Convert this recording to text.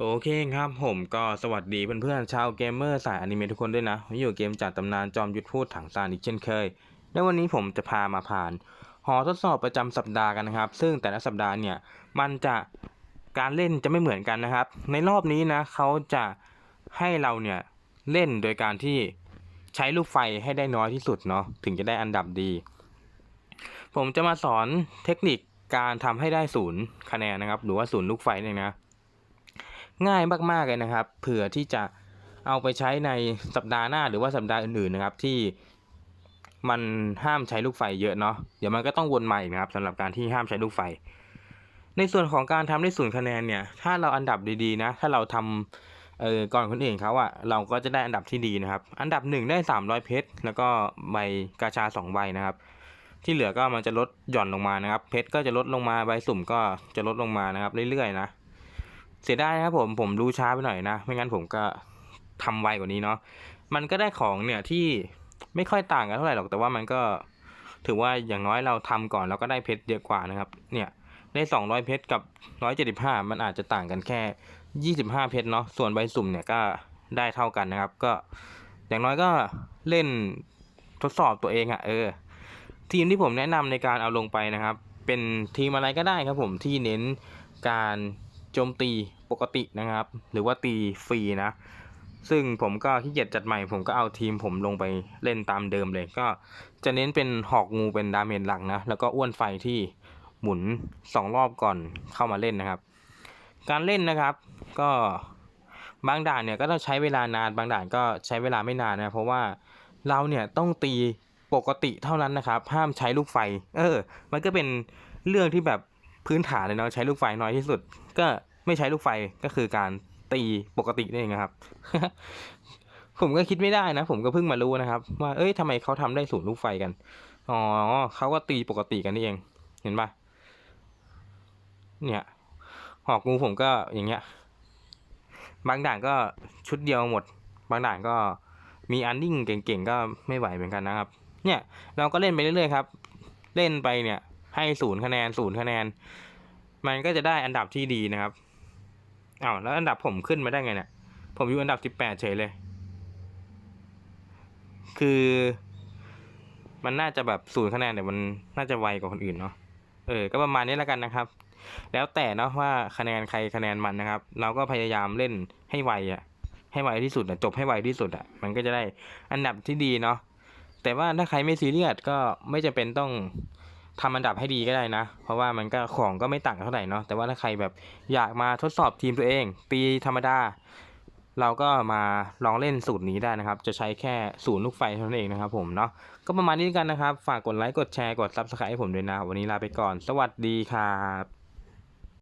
โอเคครับผมก็สวัสดีเพื่อนๆชาวเกมเมอร์สายอนิเมะทุกคนด้วยนะวันนี้อยู่เกมจากตำนานจอมยุทธพูดถังซานอีกเช่นเคย และวันนี้ผมจะพามาผ่าน หอทดสอบประจำสัปดาห์กันนะครับ ซึ่งแต่ละสัปดาห์เนี่ยมันจะการเล่นจะไม่เหมือนกันนะครับ ในรอบนี้นะเขาจะให้เราเนี่ยเล่นโดยการที่ใช้ลูกไฟให้ได้น้อยที่สุดเนาะถึงจะได้อันดับดี ผมจะมาสอนเทคนิคการทำให้ได้ศูนย์คะแนนนะครับ หรือว่าศูนย์ลูกไฟเนี่ยนะ ง่ายมากๆเลยนะครับ เผื่อที่จะเอาไปใช้ในสัปดาห์หน้าหรือว่าสัปดาห์อื่นๆนะครับที่มันห้ามใช้ลูกไฟเยอะเนาะเดี๋ยวมันก็ต้องวนมาอีกนะครับสำหรับการที่ห้ามใช้ลูกไฟ ในส่วนของการทำได้ศูนย์คะแนนเนี่ย ถ้าเราอันดับดีๆนะ ถ้าเราทำเออก่อนคนอื่นเขาอะเราก็จะได้อันดับที่ดีนะครับ อันดับหนึ่งได้ 300 เพชรแล้วก็ใบกาชา 2 ใบนะครับ ที่เหลือก็มันจะลดหย่อนลงมานะครับ เพชรก็จะลดลงมาใบสุ่มก็จะลดลงมานะครับเรื่อยๆนะ เสียดายนะครับผมผมรู้ช้าไปหน่อยนะ ไม่งั้นผมก็ทำไวกว่านี้เนาะมันก็ได้ของเนี่ยที่ไม่ค่อยต่างกันเท่าไหร่หรอกแต่ว่ามันก็ ถือว่าอย่างน้อยเราทำก่อนเราก็ได้เพชรเยอะกว่านะครับ เนี่ยได้200เพชรกับ175มันอาจจะต่างกันแค่25เพชรเนาะส่วนใบสุ่มเนี่ยก็ได้เท่ากันนะครับ ก็อย่างน้อยก็เล่นทดสอบตัวเองอะเออ ทีมที่ผมแนะนำในการเอาลงไปนะครับ เป็นทีมอะไรก็ได้ครับผมที่เน้นการ โจมตีปกตินะครับ หรือว่าตีฟรีนะ ซึ่งผมก็ขี้เกียจจัดใหม่ ผมก็เอาทีมผมลงไปเล่นตามเดิมเลย ก็จะเน้นเป็นหอกงูเป็นดาเมจหลักนะ แล้วก็อ้วนไฟที่หมุนสองรอบก่อนเข้ามาเล่นนะครับ การเล่นนะครับก็บางด่านเนี่ยก็ต้องใช้เวลานานบางด่านก็ใช้เวลาไม่นานนะเพราะว่าเราเนี่ยต้องตีปกติเท่านั้นนะครับ ห้ามใช้ลูกไฟ เออ มันก็เป็นเรื่องที่แบบ พื้นฐานเลยเนาะใช้ลูกไฟน้อยที่สุด ก็ไม่ใช้ลูกไฟก็คือการตีปกตินั่เองครับ ผมก็คิดไม่ได้นะ ผมก็เพิ่งมารู้นะครับ ว่าเอ้ยทำไมเขาทำได้ศูนย์ลูกไฟกันอ๋อเขาก็ตีปกติกันนี่เอง เห็นปะเนี่ย หอกงูผมก็อย่างเงี้ย บางด่านก็ชุดเดียวหมด บางด่านก็มีอันดิ้งเก่งๆก็ไม่ไหวเหมือนกันนะครับ เนี่ย เราก็เล่นไปเรื่อยๆครับ เล่นไปเนี่ย ให้ศูนย์คะแนนศูนย์คะแนน มันก็จะได้อันดับที่ดีนะครับอ้าวแล้วอันดับผมขึ้นมาได้ไงเนี่ยผมอยู่อันดับสิบแปดเฉยเลย คือมันน่าจะแบบศูนย์คะแนนแต่มันน่าจะไวกว่าคนอื่นเนาะเออ ก็ประมาณนี้แล้วกันนะครับ แล้วแต่เนาะว่าคะแนนใครคะแนนมันนะครับ เราก็พยายามเล่นให้ไวอะให้ไวที่สุดอะจบให้ไวที่สุดอะมันก็จะได้อันดับที่ดีเนาะแต่ว่าถ้าใครไม่ซีเรียสก็ไม่จำเป็นต้อง ทำอันดับให้ดีก็ได้นะ เพราะว่ามันก็ของก็ไม่ต่างกันเท่าไหร่เนาะแต่ว่าถ้าใครแบบอยากมาทดสอบทีมตัวเอง ปีธรรมดา เราก็มาลองเล่นสูตรนี้ได้นะครับ จะใช้แค่ศูนย์ลูกไฟเท่านั้นเองนะครับผมเนาะก็ประมาณนี้กันนะครับ ฝากกดไลค์กดแชร์กดซับสไครต์ให้ผมด้วยนะ วันนี้ลาไปก่อน สวัสดีครับ